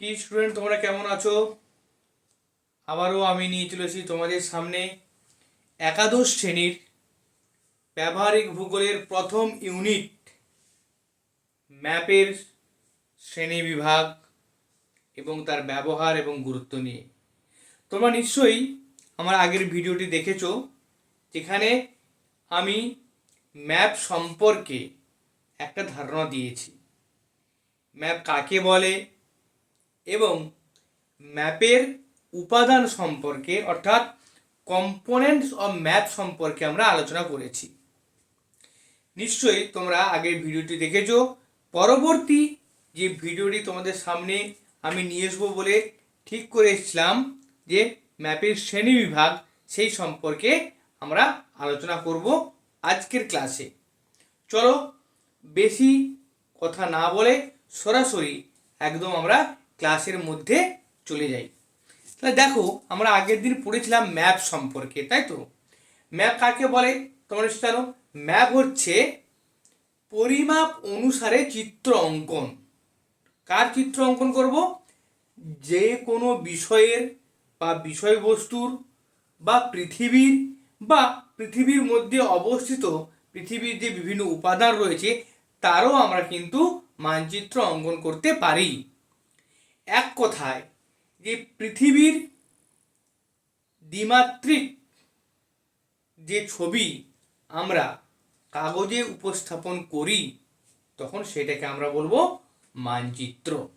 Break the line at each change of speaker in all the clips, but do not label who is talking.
কি স্টুডেন্ট তোমরা কেমন আছো? আবারও আমি নিয়ে চলেছি তোমাদের সামনে একাদশ শ্রেণির ব্যবহারিক ভূগোলের প্রথম ইউনিট ম্যাপের শ্রেণি বিভাগ এবং তার ব্যবহার এবং গুরুত্ব নিয়ে। তোমরা নিশ্চয়ই আমার আগের ভিডিওটি দেখেছ, যেখানে আমি ম্যাপ সম্পর্কে একটা ধারণা দিয়েছি। ম্যাপ কাকে বলে? এবং ম্যাপের উপাদান সম্পর্কে, অর্থাৎ কম্পোনেন্টস অফ ম্যাপ সম্পর্কে আমরা আলোচনা করেছি। নিশ্চয়ই তোমরা আগের ভিডিওটি দেখেছ। পরবর্তী যে ভিডিওটি তোমাদের সামনে আমি নিয়ে আসব বলে ঠিক করে এসেছিলাম যে ম্যাপের শ্রেণি বিভাগ, সেই সম্পর্কে আমরা আলোচনা করব আজকের ক্লাসে। চলো বেশি কথা না বলে সরাসরি একদম আমরা ক্লাসের মধ্যে চলে যাই। তাহলে দেখো, আমরা আগের দিন পড়েছিলাম ম্যাপ সম্পর্কে, তাই তো? ম্যাপ কাকে বলে? তোমরা জানো, ম্যাপ হচ্ছে পরিমাপ অনুসারে চিত্র অঙ্কন। কার চিত্র অঙ্কন করব? যে কোনো বিষয়ের বা বিষয়বস্তুর বা পৃথিবীর বা পৃথিবীর মধ্যে অবস্থিত পৃথিবীর যে বিভিন্ন উপাদান রয়েছে, তারও আমরা কিন্তু মানচিত্র অঙ্কন করতে পারি। এক কথায় যে পৃথিবীর দ্বিমাত্রিক যে ছবি আমরা কাগজে উপস্থাপন করি, তখন সেটাকে আমরা বলব মানচিত্র।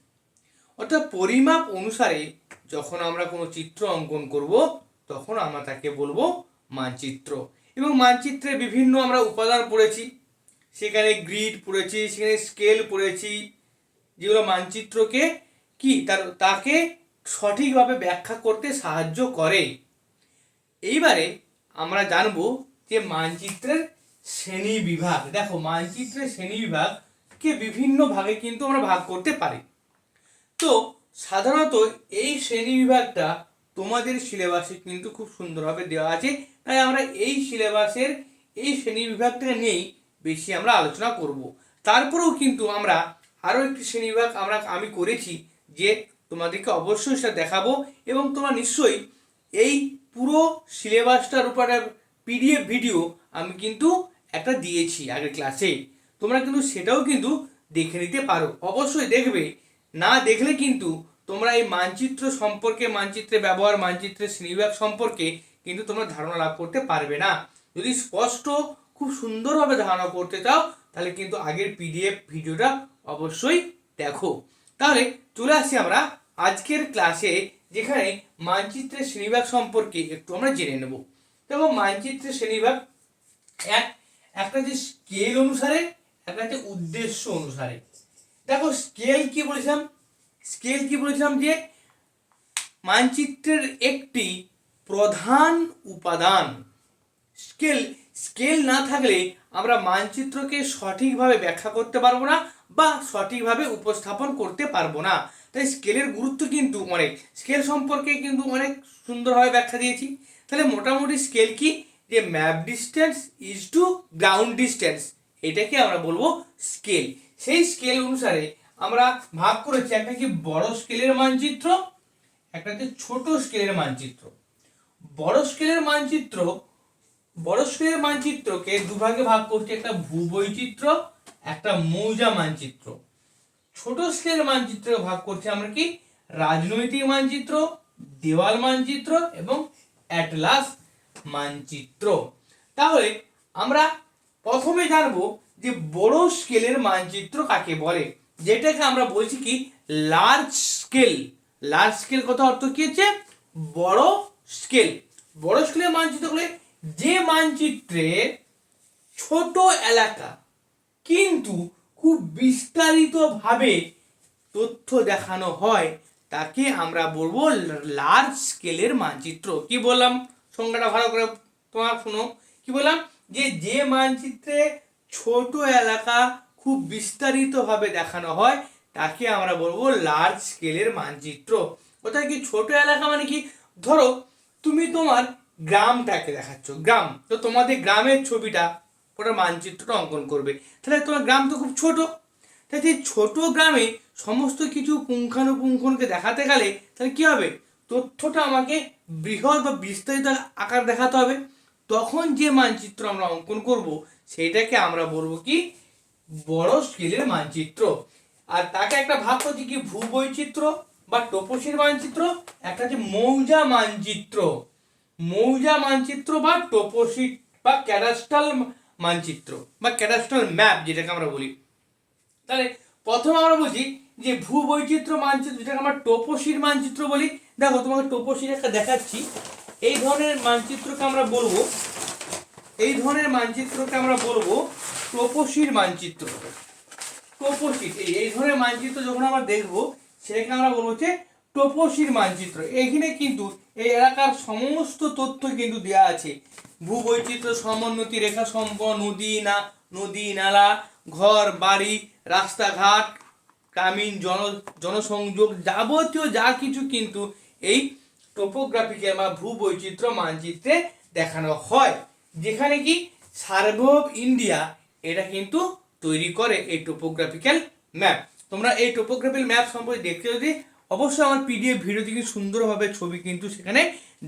অর্থাৎ পরিমাপ অনুসারে যখন আমরা কোনো চিত্র অঙ্কন করব, তখন আমরা তাকে বলব মানচিত্র। এবং মানচিত্রে বিভিন্ন আমরা উপাদান পড়েছি। সেখানে গ্রিড পড়েছি, সেখানে স্কেল পড়েছি, যেগুলো মানচিত্রকে কি? তার, তাকে সঠিকভাবে ব্যাখ্যা করতে সাহায্য করে। এইবারে আমরা জানব যে মানচিত্রের শ্রেণি বিভাগ, দেখো মানচিত্রের শ্রেণি বিভাগকে বিভিন্ন ভাগে কিন্তু আমরা ভাগ করতে পারি। তো সাধারণত এই শ্রেণি বিভাগটা তোমাদের সিলেবাসে কিন্তু খুব সুন্দরভাবে দেওয়া আছে। তাই আমরা এই সিলেবাসের এই শ্রেণি বিভাগটা নিয়েই বেশি আমরা আলোচনা করব। তারপরেও কিন্তু আমরা আরও একটি শ্রেণি বিভাগ আমরা, আমি করেছি। যে তোমাদেরকে অবশ্যই সেটা দেখাবো এবং তোমরা নিশ্চয়ই এই পুরো সিলেবাসটার উপর পিডিএফ ভিডিও আমি কিন্তু একটা দিয়েছি আগের ক্লাসে তোমরা কিন্তু সেটাও কিন্তু দেখে নিতে পারো। অবশ্যই দেখবে। না দেখলে কিন্তু তোমরা এই মানচিত্র সম্পর্কে, মানচিত্রে ব্যবহার মানচিত্রের শ্রেণীবিভাগ সম্পর্কে কিন্তু তোমরা ধারণা লাভ করতে পারবে না। যদি স্পষ্ট, খুব সুন্দরভাবে ধারণা করতে চাও, তাহলে কিন্তু আগের পিডিএফ ভিডিওটা অবশ্যই দেখো। তাহলে চলে আসি আমরা আজকের ক্লাসে যেখানে মানচিত্রের শ্রেণীভাগ সম্পর্কে একটু আমরা জেনে নেব। দেখো মানচিত্রের শ্রেণীভাগ এক, একটা যে স্কেল অনুসারে, একটা হচ্ছে উদ্দেশ্য অনুসারে। দেখো স্কেল কি বলেছিলাম? স্কেল কি বলেছিলাম যে মানচিত্রের একটি প্রধান উপাদান। স্কেল স্কেল না থাকলে আমরা মানচিত্রকে সঠিকভাবে ব্যাখ্যা করতে পারব না। বা সঠিকভাবে উপস্থাপন করতে পারব না। তাই স্কেলের গুরুত্ব কিন্তু অনেক। স্কেল সম্পর্কে কিন্তু অনেক সুন্দরভাবে ব্যাখ্যা দিয়েছি। তাহলে মোটামুটি স্কেল কি? যে map distance is to ground distance এটাকে আমরা বলব স্কেল সেই স্কেল অনুসারে আমরা ভাগ করেছি একটা কি বড় স্কেলের মানচিত্র, একটা ছোট স্কেলের মানচিত্র। বড় স্কেলের মানচিত্র, বড় স্কেলের মানচিত্রকে দুভাগে ভাগ করছি একটা ভূবৈচিত্র একটা মৌজা মানচিত্র। ছোট স্কেলের মানচিত্র ভাগ করছি আমরা কি? রাজনৈতিক মানচিত্র, দেওয়াল মানচিত্র এবং অ্যাটলাস মানচিত্র। তাহলে আমরা প্রথমে জানব যে বড় স্কেলের মানচিত্র কাকে বলে? যেটাকে আমরা বলছি কি? লার্জ স্কেল লার্জ স্কেল কথা অর্থ কি হচ্ছে? বড় স্কেল বড় স্কেলের মানচিত্র যে মানচিত্রে ছোট এলাকা কিন্তু খুব বিস্তারিতভাবে তথ্য দেখানো হয়, তাকে আমরা বলব লার্জ স্কেলের মানচিত্র। কি বললাম? সংজ্ঞাটা ভালো করে তোমার শুনো। কি বললাম? যে যে মানচিত্রে ছোট এলাকা খুব বিস্তারিতভাবে দেখানো হয়, তাকে আমরা বলব লার্জ স্কেলের মানচিত্র। ওটা কি ছোট এলাকা মানে কি? ধরো, তুমি তোমার গ্রামটাকে দেখাচ্ছ, গ্রাম। তো তোমাদের গ্রামের ছবিটা ওটা মানচিত্রটা অঙ্কন করবে। তাহলে তোমার গ্রাম তো খুব ছোট। তাই সেই ছোট গ্রামে সমস্ত কিছু পুঙ্খানুপুঙ্খনকে দেখাতে গেলে তাহলে কী হবে? তথ্যটা আমাকে বৃহৎ বা বিস্তারিত আকার দেখাতে হবে। তখন যে মানচিত্র আমরা অঙ্কন করব, সেইটাকে আমরা বলব কি? বড় স্কেলের মানচিত্র। আর তাকে একটা ভাগ করছি কি? ভূবৈচিত্র বা টোপোসির মানচিত্র, একটা হচ্ছে মৌজা মানচিত্র। মৌজা মানচিত্র বা টোপোসিট বা ক্যাডাস্ট্রাল মানচিত্র বা ক্যাডাস্ট্রাল ম্যাপ যেটাকে আমরা বলি। তাহলে প্রথমে আমরা বুঝি যে ভূবৈচিত্র্য মানচিত্র, যেটাকে আমরা টোপোসির মানচিত্র বলি। দেখো, তোমাকে টোপোসির একটা দেখাচ্ছি। এই ধরনের মানচিত্রকে আমরা বলব, এই ধরনের মানচিত্রকে আমরা বলব টোপোসির মানচিত্র। টোপোসিট এই এই ধরনের মানচিত্র যখন আমরা দেখব, সেটাকে আমরা বলব হচ্ছে টোপোসির মানচিত্র। এখানে কিন্তু এই এলাকার সমস্ত তথ্য কিন্তু দেওয়া আছে। ভূবৈচিত্র্য, সমোন্নতি, রেখা সম্পন্ন নদী না, নদী, নালা, ঘর, বাড়ি, রাস্তাঘাট, গ্রামীণ জন, জনসংযোগ যাবতীয় যা কিছু কিন্তু এই টোপোগ্রাফিক্যাল বা ভূবৈচিত্র্য মানচিত্রে দেখানো হয়। যেখানে কি সার্ভে অফ ইন্ডিয়া এটা কিন্তু তৈরি করে এই টোপোগ্রাফিক্যাল ম্যাপ তোমরা এই টোপোগ্রাফিক্যাল ম্যাপ সম্পর্কে দেখতে যদি অবশ্যই আমার পিডিএফ ভিডিওতে কিন্তু সুন্দরভাবে ছবি কিন্তু সেখানে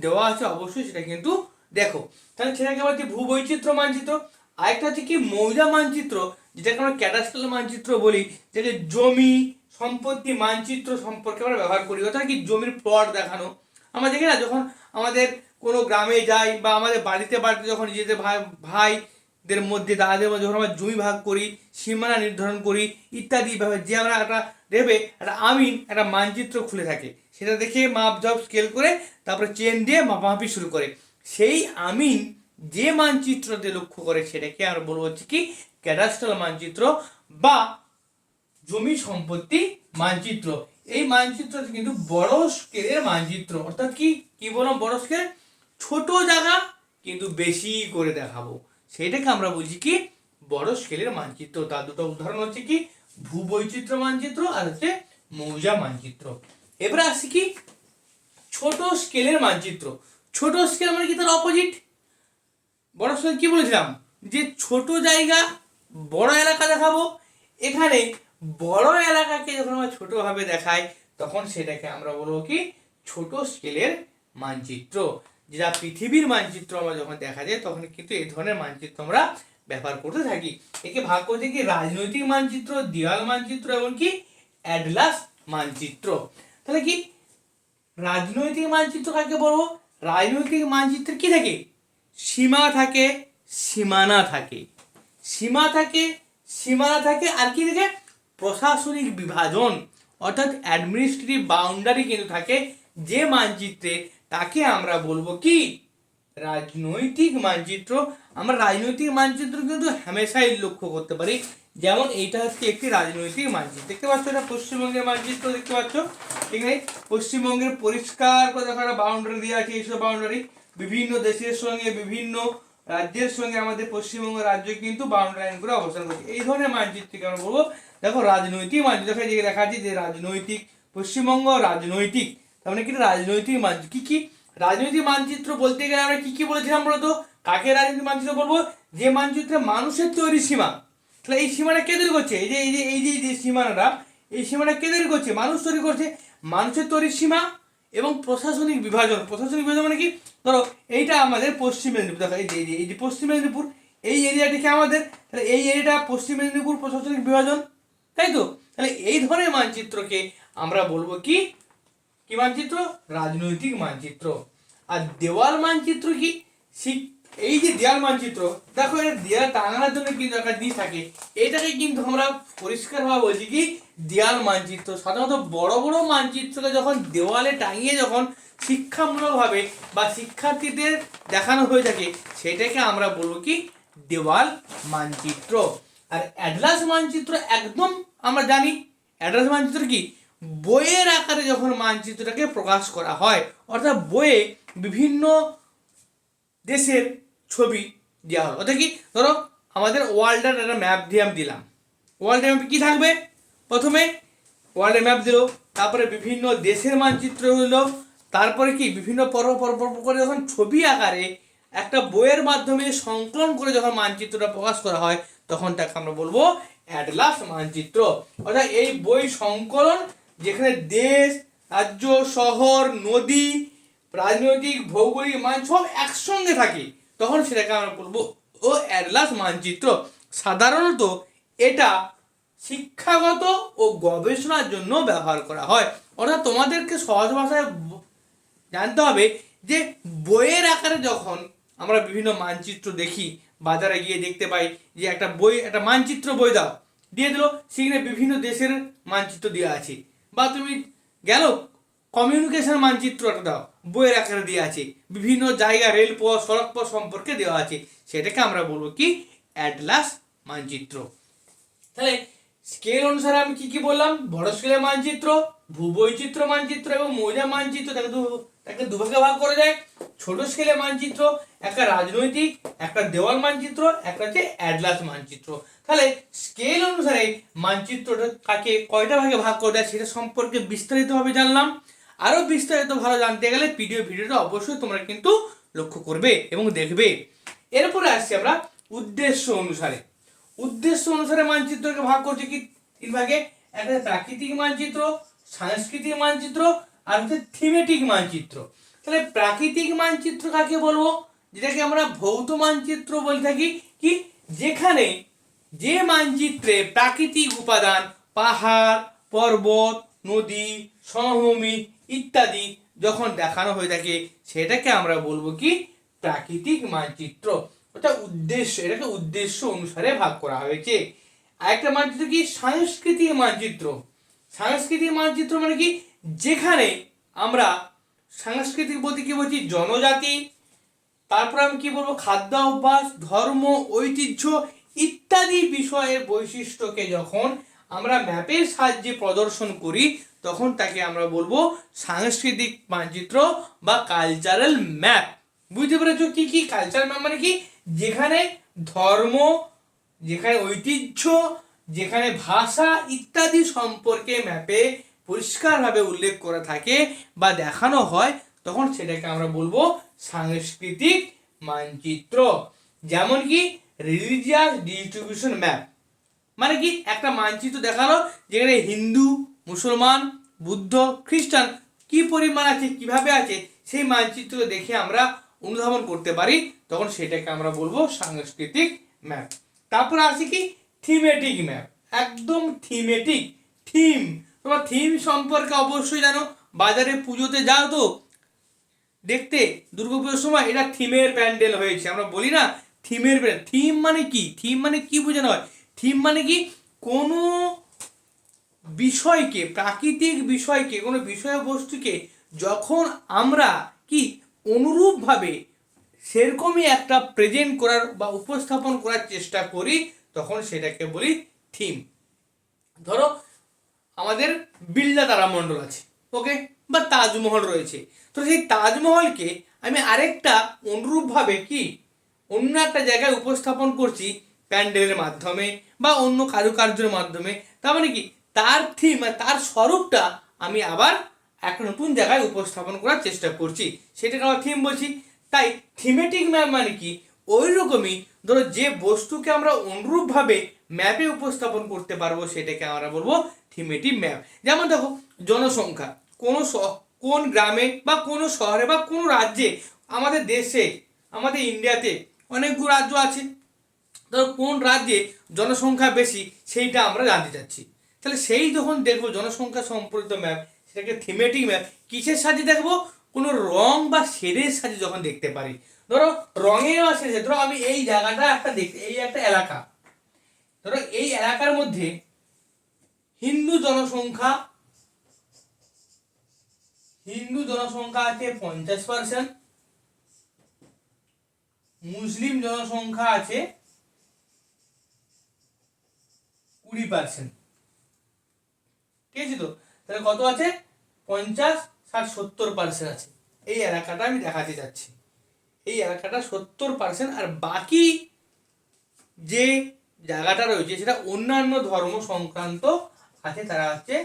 দেওয়া আছে, অবশ্যই সেটা কিন্তু দেখো। তাহলে সেটাকে বলছি ভূবৈচিত্র্য মানচিত্র, আরেকটা হচ্ছে কি মৌজা মানচিত্র, যেটাকে আমরা ক্যাডাস্ট্রাল মানচিত্র বলি যেটা জমি সম্পত্তি মানচিত্র সম্পর্কে আমরা ব্যবহার করি, অর্থাৎ কি জমির প্লট দেখানো। আমরা দেখি না, যখন আমাদের কোনো গ্রামে যাই বা আমাদের বাড়িতে বাড়িতে যখন নিজেদের ভাই ভাইদের মধ্যে, দাদাদের মধ্যে যখন আমরা জমি ভাগ করি, সীমানা নির্ধারণ করি, ইত্যাদি যে আমরা একটা দেবে একটা আমিন, একটা মানচিত্র খুলে থাকে। সেটা দেখে মাপ জব স্কেল করে তারপরে চেন দিয়ে মাপামাপি শুরু করে। সেই আমিন যে মানচিত্রতে লক্ষ্য করে সেটাকে আমরা বলব হচ্ছে কি ক্যাডাস্ট্রাল মানচিত্র বা জমি সম্পত্তি মানচিত্র। এই মানচিত্র কিন্তু বড় স্কেলের মানচিত্র। অর্থাৎ কি? কি বললাম বড় স্কেল ছোট জায়গা কিন্তু বেশি করে দেখাবো। সেটাকে আমরা বলছি কি? বড় স্কেলের মানচিত্র। তার দুটো উদাহরণ হচ্ছে কি? ভূবৈচিত্র্য মানচিত্র আর হচ্ছে মৌজা মানচিত্র। এবারে আসি কি? ছোট স্কেলের মানচিত্র। ছোট স্কেল মানে কি তার অপোজিট বড় স্কেল কি বলেছিলাম? যে ছোট জায়গা, বড় এলাকা দেখাবো। এখানে বড় এলাকাকে যখন আমরা ছোটভাবে দেখাই, তখন সেটাকে আমরা বলব কি? ছোট স্কেলের মানচিত্র। যেটা পৃথিবীর মানচিত্র আমরা যখন দেখা যায়, তখন কিন্তু এই ধরনের মানচিত্র আমরা ব্যবহার করতে থাকি। একে ভাগ করতে কি রাজনৈতিক মানচিত্র দেওয়াল মানচিত্র এবং কি অ্যাডলাস মানচিত্র। তাহলে কি? রাজনৈতিক মানচিত্র কাকে বলব? রাজনৈতিক মানচিত্রে কি থাকে? সীমা থাকে, সীমানা থাকে। সীমা থাকে, সীমানা থাকে, আর কি থাকে? প্রশাসনিক বিভাজন। অর্থাৎ অ্যাডমিনিস্ট্রেটিভ বাউন্ডারি কিন্তু থাকে যে মানচিত্রে, তাকে আমরা বলব কি? রাজনৈতিক মানচিত্র। আমরা রাজনৈতিক মানচিত্র কিন্তু হামেশাই লক্ষ্য করতে পারি। যেমন এইটা হচ্ছে একটি রাজনৈতিক মানচিত্র। দেখতে পাচ্ছ এটা পশ্চিমবঙ্গের মানচিত্র, দেখতে পাচ্ছ? এখানে পশ্চিমবঙ্গের পরিষ্কার করে দেখো, একটা বাউন্ডারি দেওয়া আছে এইসব বাউন্ডারি বিভিন্ন দেশের সঙ্গে, বিভিন্ন রাজ্যের সঙ্গে আমাদের পশ্চিমবঙ্গ রাজ্য কিন্তু বাউন্ডারি করে অবস্থান করছে। এই ধরনের মানচিত্রকে আমরা বলব, দেখো, রাজনৈতিক মানচিত্র। যে দেখা যে রাজনৈতিক পশ্চিমবঙ্গ, রাজনৈতিক। তার মানে কি? রাজনৈতিক মানচিত্র। কি কি? রাজনৈতিক মানচিত্র বলতে গেলে আমরা কি কি বলেছিলাম বলতো কাকে রাজনৈতিক মানচিত্র বলব? যে মানচিত্রে মানুষের তৈরি সীমা। তাহলে এই সীমাটা কে তৈরি করছে? এই যে এই যে এই যে যে সীমানাটা, এই সীমাটা কে তৈরি করছে? মানুষ তৈরি করছে মানুষের তৈরি সীমা এবং প্রশাসনিক বিভাজন। প্রশাসনিক বিভাজন মানে কি? ধরো, এইটা আমাদের পশ্চিম মেদিনীপুর। দেখো, এই যে এই যে পশ্চিম মেদিনীপুর, এই এরিয়াটি কি আমাদের। তাহলে এই এরিয়াটা পশ্চিম মেদিনীপুর, প্রশাসনিক বিভাজন। তাই তো? তাহলে এই ধরনের মানচিত্রকে আমরা বলব কি? কি মানচিত্র? রাজনৈতিক মানচিত্র। আর দেওয়াল মানচিত্র কি? শিক- এই যে দেয়াল মানচিত্র দেখো এটা দেওয়াল টাঙানোর জন্য কিন্তু একটা জিনিস থাকে। এটাকে কিন্তু আমরা পরিষ্কার পরিষ্কারভাবে বলছি কি, দেয়াল মানচিত্র। সাধারণত বড় বড় মানচিত্রকে যখন দেওয়ালে টাঙিয়ে যখন শিক্ষামূলকভাবে বা শিক্ষার্থীদের দেখানো হয়ে থাকে, সেটাকে আমরা বলব কি, দেওয়াল মানচিত্র। আর অ্যাডলাস মানচিত্র একদম আমরা জানি। অ্যাড্রেস মানচিত্র কি, বইয়ের আকারে যখন মানচিত্রটাকে প্রকাশ করা হয়, অর্থাৎ বইয়ে বিভিন্ন দেশের ছবি দেওয়া হলো অর্থাৎ কি? ধরো, আমাদের ওয়ার্ল্ডের একটা ম্যাপ দিয়ে আমি দিলাম। ওয়ার্ল্ডের ম্যাপে কী থাকবে? প্রথমে ওয়ার্ল্ডের ম্যাপ দিল, তারপরে বিভিন্ন দেশের মানচিত্র হলো, তারপরে কি? বিভিন্ন পর্ব পর্ব করে যখন ছবি আকারে একটা বইয়ের মাধ্যমে সংকলন করে যখন মানচিত্রটা প্রকাশ করা হয়, তখন তাকে আমরা বলব অ্যাটলাস মানচিত্র। অর্থাৎ এই বই সংকলন যেখানে দেশ, রাজ্য, শহর, নদী রাজনৈতিক, ভৌগোলিক মান সব একসঙ্গে থাকে। তখন সেটাকে আমরা বলব ও অ্যাটলাস মানচিত্র। সাধারণত এটা শিক্ষাগত ও গবেষণার জন্য ব্যবহার করা হয়। অর্থাৎ তোমাদেরকে সহজ ভাষায় জানতে হবে যে বইয়ের আকারে যখন আমরা বিভিন্ন মানচিত্র দেখি, বাজারে গিয়ে দেখতে পাই যে একটা বই, একটা মানচিত্র বই দাও, দিয়ে দিল, সেখানে বিভিন্ন দেশের মানচিত্র দেওয়া আছে। বা তুমি গেল কমিউনিকেশন মানচিত্র একটা দাও, বইয়ের আকারে দেওয়া আছে, বিভিন্ন জায়গা রেলপথ সড়কপথ সম্পর্কে দেওয়া আছে, সেটাকে আমরা বলব কি? অ্যাটলাস মানচিত্র। তাহলে স্কেল অনুসারে আমি কি কি বললাম? বড় স্কেলের মানচিত্র ভূবৈচিত্র মানচিত্র এবং মৌজা মানচিত্র, তাকে তাকে দুভাগে ভাগ করে যায়। ছোট স্কেলের মানচিত্র, একটা রাজনৈতিক, একটা দেওয়াল মানচিত্র, একটা হচ্ছে অ্যাডলাস মানচিত্র। তাহলে স্কেল অনুসারে মানচিত্রটা কাকে কয়টা ভাগে ভাগ করে দেয় সেটা সম্পর্কে বিস্তারিতভাবে জানলাম। আরও বিস্তারিত ভালো জানতে গেলে ভিডিও ভিডিওটা অবশ্যই তোমরা কিন্তু লক্ষ্য করবে এবং দেখবে। এরপরে আসছি আমরা উদ্দেশ্য অনুসারে। উদ্দেশ্য অনুসারে মানচিত্রকে ভাগ করছে কি? তিন ভাগে। একটা প্রাকৃতিক মানচিত্র, সাংস্কৃতিক মানচিত্র, আর হচ্ছে থিমেটিক মানচিত্র। তাহলে প্রাকৃতিক মানচিত্র কাকে বলব? যেটাকে আমরা ভৌত মানচিত্র বলে থাকি। কি? যেখানে যে মানচিত্রে প্রাকৃতিক উপাদান, পাহাড়, পর্বত, নদী, সমভূমি ইত্যাদি যখন দেখানো হয়ে থাকে, সেটাকে আমরা বলব কি? প্রাকৃতিক মানচিত্র। ওটা উদ্দেশ্য, এটাকে উদ্দেশ্য অনুসারে ভাগ করা হয়েছে। আরেকটা মানচিত্র কি? সাংস্কৃতিক মানচিত্র। সাংস্কৃতিক মানচিত্র মানে কি? যেখানে আমরা সাংস্কৃতিক বলতে কি বলছি? জনজাতি, তারপর আমি কি বলব? খাদ্য, অভ্যাস, ধর্ম, ঐতিহ্য ইত্যাদি বিষয়ের বৈশিষ্ট্যকে যখন আমরা ম্যাপের সাহায্যে প্রদর্শন করি তখন তাকে আমরা বলব সাংস্কৃতিক মানচিত্র বা কালচারাল ম্যাপ বুঝতে পেরেছ কি কি? কালচারাল ম্যাপ মানে কি? যেখানে ধর্ম, যেখানে ঐতিহ্য, যেখানে ভাষা ইত্যাদি সম্পর্কে ম্যাপে পরিষ্কারভাবে উল্লেখ করা থাকে বা দেখানো হয়, তখন সেটাকে আমরা বলব সাংস্কৃতিক মানচিত্র। যেমন কি রিলিজিয়াস ডিস্ট্রিবিউশন ম্যাপ মানে কি? একটা মানচিত্র দেখানো যেখানে হিন্দু মুসলমান, বুদ্ধ, খ্রিস্টান কি পরিমাণ আছে, কীভাবে আছে, সেই মানচিত্র দেখে আমরা অনুধাবন করতে পারি। তখন সেটাকে আমরা বলব সাংস্কৃতিক ম্যাপ। তারপর আসি কি? থিমেটিক ম্যাপ একদম থিমেটিক থিম তোমার থিম সম্পর্কে অবশ্যই জানো। বাজারে পুজোতে যাও তো, দেখতে দুর্গাপুজোর সময় এটা থিমের প্যান্ডেল হয়েছে। আমরা বলি না থিমের প্যান্ডেল। থিম মানে কি? থিম মানে কি বোঝানো হয়? থিম মানে কি? কোনো বিষয়কে, প্রাকৃতিক বিষয়কে, কোনো বিষয়বস্তুকে যখন আমরা কি অনুরূপভাবে সেরকমই একটা প্রেজেন্ট করার বা উপস্থাপন করার চেষ্টা করি, তখন সেটাকে বলি থিম ধরো, আমাদের বিল্লা তারামণ্ডল আছে ওকে বা তাজমহল রয়েছে। তো সেই তাজমহলকে আমি আরেকটা অনুরূপভাবে কি, অন্য একটা জায়গায় উপস্থাপন করছি, প্যান্ডেলের মাধ্যমে বা অন্য কারুকার্যের মাধ্যমে। তার মানে কি তার থিম তার স্বরূপটা আমি আবার একটা নতুন জায়গায় উপস্থাপন করার চেষ্টা করছি। সেটাকে আমরা থিম বলছি। তাই থিমেটিক ম্যাপ মানে কি? ওই রকমই ধরো যে বস্তুকে আমরা অনুরূপভাবে ম্যাপে উপস্থাপন করতে পারব, সেটাকে আমরা বলব থিমেটিক ম্যাপ যেমন দেখো, জনসংখ্যা। কোনো কোন গ্রামে বা কোনো শহরে বা কোনো রাজ্যে আমাদের দেশে, আমাদের ইন্ডিয়াতে অনেকগুলো রাজ্য আছে। ধরো কোন রাজ্যে জনসংখ্যা বেশি, সেইটা আমরা জানতে চাচ্ছি। তাহলে সেই যখন দেখব জনসংখ্যা সম্পর্কিত ম্যাপ সেটাকে থিমেটিক ম্যাপ কিসের সাহায্যে দেখব? কোনো রং বা শেডের সাহায্যে যখন দেখতে পারি। ধরো রঙের বা শেডে ধরো, আমি এই জায়গাটা একটা দেখতে এই একটা এলাকা। ধরো, এই এলাকার মধ্যে হিন্দু জনসংখ্যা হিন্দু জনসংখ্যা আছে পঞ্চাশ পার্সেন্ট মুসলিম জনসংখ্যা আছে কুড়ি পার্সেন্ট ঠিক আছে তো? তাহলে কত আছে? পঞ্চাশ ষাট সত্তর পার্সেন্ট আছে। এই এলাকাটা আমি দেখাতে যাচ্ছি। এই এলাকাটা সত্তর পার্সেন্ট আর বাকি যে জায়গাটা রয়েছে, সেটা অন্যান্য ধর্ম সংক্রান্ত আছে, তারা হচ্ছে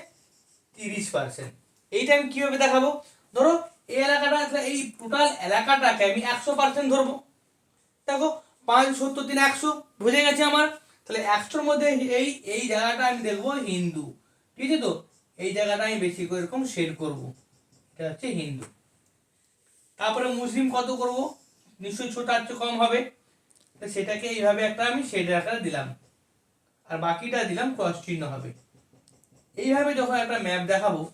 তিরিশ পার্সেন্ট এইটা আমি কীভাবে দেখাবো? ধরো, এই এলাকাটা, এই টোটাল এলাকাটাকে আমি একশো পার্সেন্ট ধরবো। দেখো, পাঁচ, সত্তর, তিন, একশো, বুঝে গেছে আমার? তাহলে একশোর মধ্যে এই এই জায়গাটা আমি দেখব হিন্দু। ঠিক আছে তো? এই জায়গাটা আমি বেশি করে এরকম শেড করব। এটা হচ্ছে হিন্দু। তারপরে মুসলিম কত করব? নিশ্চয়ই ছোট আর কম হবে। তো সেটাকে এইভাবে একটা আমি শেডের আকারে দিলাম। আর বাকিটা দিলাম ক্রস চিহ্ন হবে। এইভাবে যখন একটা ম্যাপ দেখাবো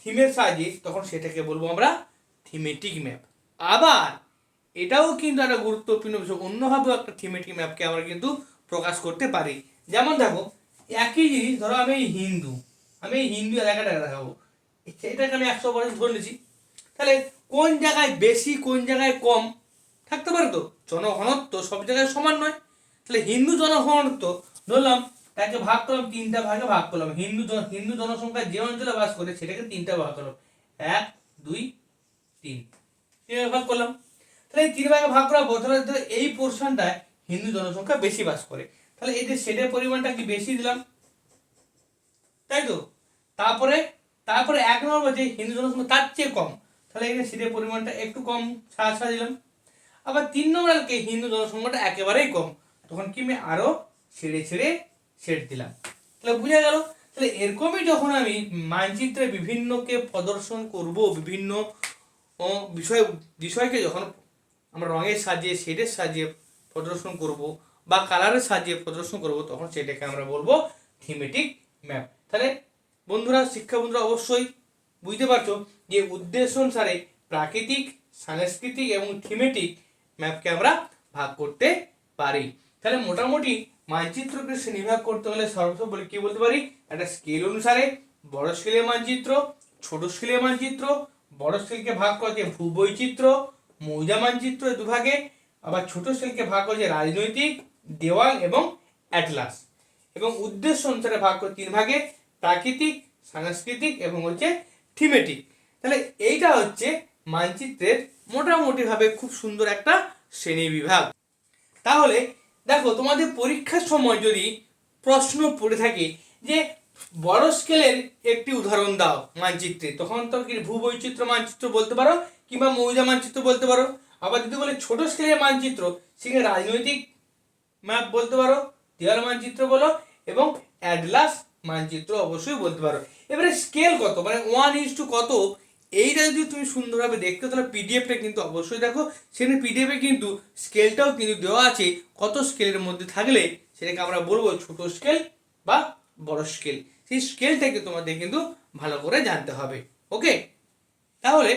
থিমের সাহায্যে তখন সেটাকে বলব আমরা থিমেটিক ম্যাপ আবার এটাও কিন্তু একটা গুরুত্বপূর্ণ বিষয়, অন্যভাবেও একটা থিমেটিক ম্যাপকে আমরা কিন্তু প্রকাশ করতে পারি। যেমন দেখো একই জিনিস, ধরো আমি হিন্দু আমি হিন্দু এলাকাটাকে দেখাবো। এটাকে আমি একশো পার্সেন্ট ধরে নিয়েছি। তাহলে কোন জায়গায় বেশি, কোন জায়গায় কম? থাকতে পারে তো, জনঘনত্ব সব জায়গায় সমান নয়। তাহলে হিন্দু জনঘনত্ব, ধরলাম, তাকে ভাগ করলাম, তিনটা ভাগে ভাগ করলাম। হিন্দু হিন্দু জনসংখ্যা যে অঞ্চলে বাস করে, সেটাকে তিনটা ভাগ করলাম। এক, দুই, তিন। তিন ভাগ করলাম। তাহলে এই তিন ভাগে ভাগ তাহলে তাহলে এই পোর্শনটায় হিন্দু জনসংখ্যা বেশি বাস করে। তাহলে এই যে সেটের পরিমাণটা কি বেশি দিলাম? তাই তো? তারপরে তারপরে এক নম্বর যে হিন্দু জনসংখ্যা তার চেয়ে কম। তাহলে এখানে শেডের পরিমাণটা একটু কম ছাড়া ছাড়া দিলাম। আবার তিন নম্বরকে হিন্দু জনসংখ্যাটা একেবারেই কম। তখন কি আমি আরও ছেড়ে ছেড়ে শেড দিলাম। তাহলে বুঝা গেল, তাহলে এরকমই যখন আমি মানচিত্রে বিভিন্নকে প্রদর্শন করব, বিভিন্ন বিষয়, বিষয়কে যখন আমরা রঙের সাজিয়ে শেডের সাজিয়ে প্রদর্শন করব বা কালারের সাজিয়ে প্রদর্শন করব, তখন সেটাকে আমরা বলব থিমেটিক ম্যাপ তাহলে বন্ধুরা, শিক্ষা বন্ধুরা, অবশ্যই বুঝতে পারছ যে উদ্দেশ্য অনুসারে প্রাকৃতিক, সাংস্কৃতিক এবং থিমেটিক ম্যাপকে আমরা ভাগ করতে পারি। তাহলে মোটামুটি মানচিত্রকে শ্রেণীভাগ করতে হলে সর্বপ্রথম বলে কি বলতে পারি? একটা স্কেল অনুসারে বড় স্কেলের মানচিত্র, ছোট স্কেলের মানচিত্র, বড় স্কেলকে ভাগ করেছে ভূবৈচিত্র মৌজা মানচিত্র দুভাগে, আবার ছোট স্কেলকে ভাগ করেছে রাজনৈতিক দেওয়াল এবং অ্যাটলাস এবং উদ্দেশ্য অনুসারে ভাগ করে তিন ভাগে, প্রাকৃতিক, সাংস্কৃতিক এবং হচ্ছে থিমেটিক তাহলে এইটা হচ্ছে মানচিত্রের মোটামুটি ভাবে খুব সুন্দর একটা শ্রেণি বিভাগ। তাহলে দেখো, তোমাদের পরীক্ষার সময় যদি প্রশ্ন পড়ে থাকে যে বড় স্কেলের একটি উদাহরণ দাও মানচিত্রে, তখন তো কি ভূবৈচিত্র মানচিত্র বলতে পারো কিংবা মৌজা মানচিত্র বলতে পারো? আবার যদি বলে ছোট স্কেলের মানচিত্র, সেখানে রাজনৈতিক ম্যাপ বলতে পারো, দেওয়াল মানচিত্র বলো এবং অ্যাডলাস মানচিত্র অবশ্যই বলতে পারো। এবারে স্কেল কত? মানে ওয়ান ইস টু কত? এইটা যদি তুমি সুন্দরভাবে দেখতে, তাহলে পিডিএফটা কিন্তু অবশ্যই দেখো। সেখানে পিডিএফে কিন্তু স্কেলটাও কিন্তু দেওয়া আছে। কত স্কেলের মধ্যে থাকলে সেটাকে আমরা বলব ছোট স্কেল বা বড় স্কেল সেই স্কেলটাকে তোমাদের কিন্তু ভালো করে জানতে হবে। ওকে তাহলে